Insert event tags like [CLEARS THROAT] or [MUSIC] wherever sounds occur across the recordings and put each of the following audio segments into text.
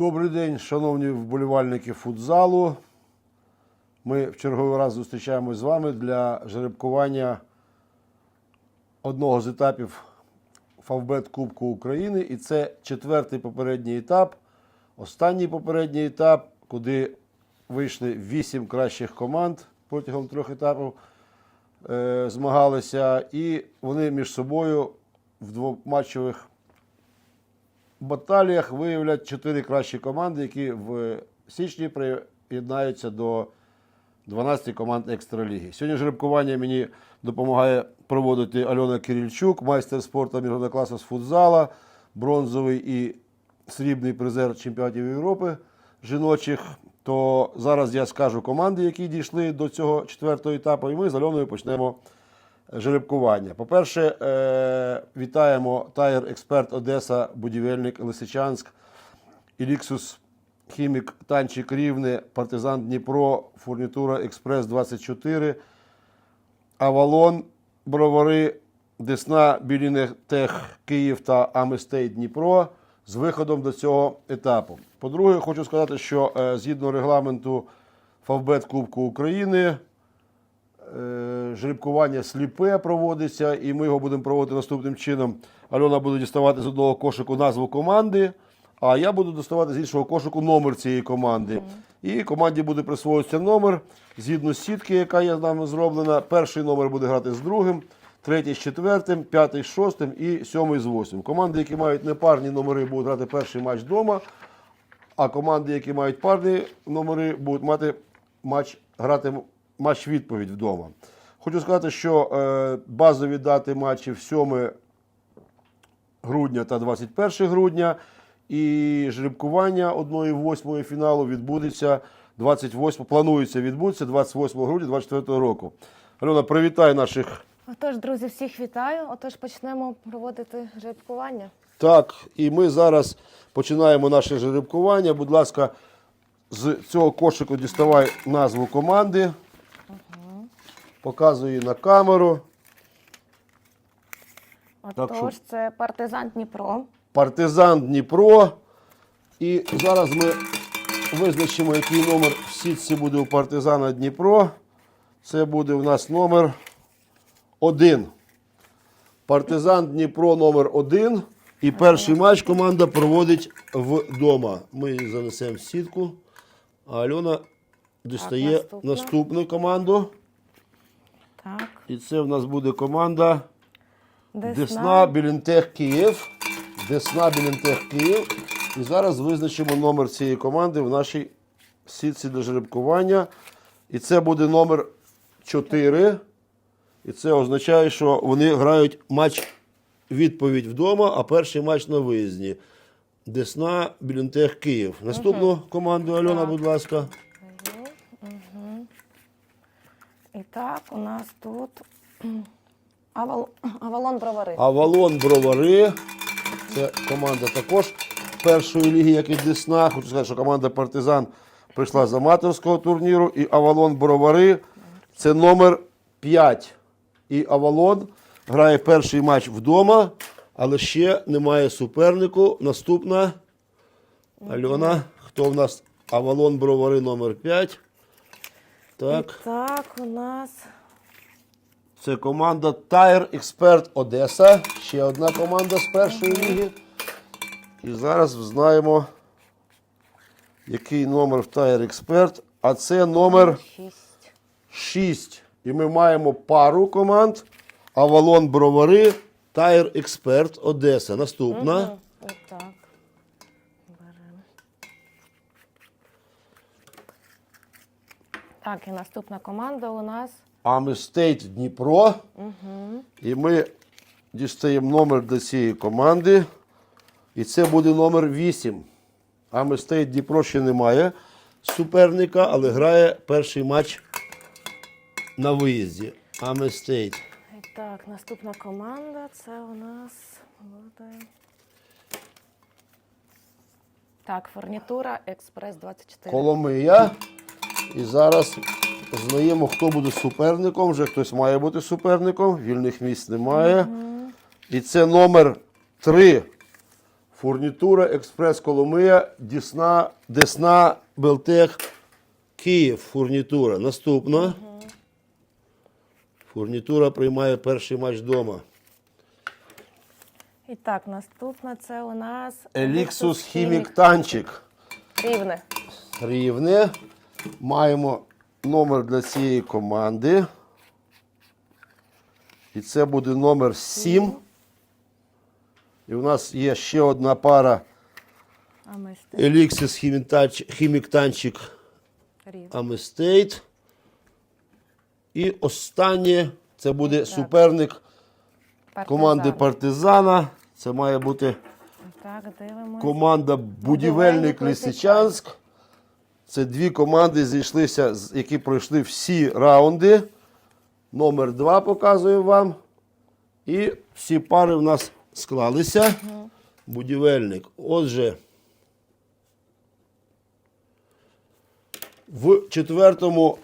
Добрий день, шановні вболівальники футзалу. Ми в черговий раз зустрічаємось з вами для жеребкування одного з етапів Фавбет Кубку України. І це четвертий попередній етап, останній попередній етап, куди вийшли вісім кращих команд протягом трьох етапів е, змагалися. І вони між собою в двоматчевих баталіях виявлять чотири кращі команди, які в січні приєднаються до 12 команд екстраліги. Сьогодні жеребкування мені допомагає проводити Альона Кирильчук, майстер спорту міжнародного класу з футзала, бронзовий і срібний призер чемпіонатів Європи жіночих. То зараз я скажу команди, які дійшли до цього четвертого етапу, і ми з Альоною почнемо жеребкування. По-перше, е, вітаємо Тайр Експерт Одеса, будівельник Лисичанськ, Іліксус Хімік Танчик Рівне, Партизан Дніпро, Фурнітура Експрес 24, Авалон, Бровари, Десна, Білінетех Київ та Аместей Дніпро з виходом до цього етапу. По-друге, хочу сказати, що е, згідно регламенту Фавбет Кубку України. Е, жеребкування сліпе проводиться, і ми його будемо проводити наступним чином. Альона буде діставати з одного кошику назву команди, а я буду доставати з іншого кошику номер цієї команди. І команді буде присвоюватися номер згідно сітки, яка є з нами зроблена. Перший номер буде грати з другим, третій з четвертим, п'ятий з шостим і сьомий з восьмим. Команди, які мають непарні номери, будуть грати перший матч вдома. А команди, які мають парні номери, будуть мати матч, грати матч відповідь вдома. Хочу сказати, що е, базові дати матчів 7 грудня та 21 грудня. І жеребкування 1-8 фіналу відбудеться 28, планується відбудеться 28 грудня 2024 року. Альона, привітай наших. Отож, друзі, всіх вітаю. Отож, почнемо проводити жеребкування. Так, і ми зараз починаємо наше жеребкування. Будь ласка, з цього кошику діставай назву команди. Показую її на камеру. Отож, що- це партизан Дніпро. Партизан Дніпро. І зараз ми визначимо, який номер в сітці буде у партизана Дніпро. Це буде у нас номер 1. Партизан Дніпро номер 1. І перший матч команда проводить вдома. Ми її занесемо в сітку. А Альона дістає наступну команду. Так. І це в нас буде команда. Десна. Десна Білінтех Київ. Десна Білінтех Київ. І зараз визначимо номер цієї команди в нашій сітці для жеребкування. І це буде номер 4. І це означає, що вони грають матч відповідь вдома, а перший матч на виїзді. Десна Білінтех Київ. Наступну команду Альона, будь ласка. І так, у нас тут Авал... [CLEARS THROAT] Авалон Бровари. Авалон Бровари. Це команда також першої ліги, як і Десна. Хочу сказати, що команда Партизан прийшла з аматорського турніру. І Авалон Бровари це номер 5. І Авалон грає перший матч вдома, але ще немає супернику. Наступна Альона. Хто в нас? Авалон Бровари номер 5. Так. І так, у нас Це команда Tire Expert Одеса. Ще одна команда з першої ліги. І зараз знаємо, який номер в Tire Expert. А це номер 6. 6. І ми маємо пару команд. Авалон Бровари, Tire Expert Одеса. Наступна. І так. Беремо. Так, і наступна команда у нас Аместейт Дніпро. І ми дістаємо номер для цієї команди. І це буде номер 8. Аместейт Дніпро ще немає суперника, але грає перший матч на виїзді. Аместейт. І так, наступна команда це у нас буде. Так, фурнітура Експрес 24. Коломия. І зараз знаємо, хто буде суперником. Вже хтось має бути суперником. Вільних місць немає. І це номер 3. Фурнітура, Експрес Коломия, Дісна, Десна, Белтех, Київ. Фурнітура. Наступна. Фурнітура приймає перший матч вдома. І так, наступна це у нас Еліксус Хімік Танчик. Рівне. Рівне. Маємо номер для цієї команди. І це буде номер 7. І у нас є ще одна пара Еліксис Хімік Танчик. Аместейт. І останнє це буде суперник команди Партизана. Це має бути команда Будівельник Лисичанськ. Це дві команди зійшлися, які пройшли всі раунди. Номер два показую вам. І всі пари в нас склалися. Будівельник. Отже, в четвертому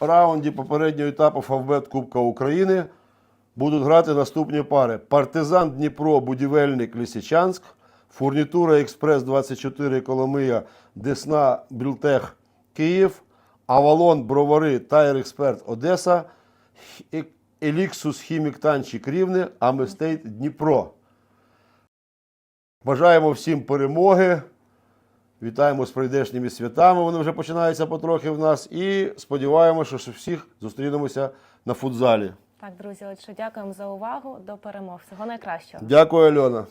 раунді попереднього етапу Фавбет Кубка України будуть грати наступні пари: Партизан Дніпро, Будівельник Лисичанськ, Фурнітура Експрес 24 Коломия, Десна Білтех Київ, Авалон Бровари Тайр Експерт Одеса, Еліксус Хімік Танчик Рівне, Аместейт Дніпро. Бажаємо всім перемоги. Вітаємо з прийдешніми святами. Вони вже починаються потрохи в нас. І сподіваємося, що всіх зустрінемося на футзалі. Так, друзі, отже, дякуємо за увагу. До перемог. Всього найкращого. Дякую, Альона.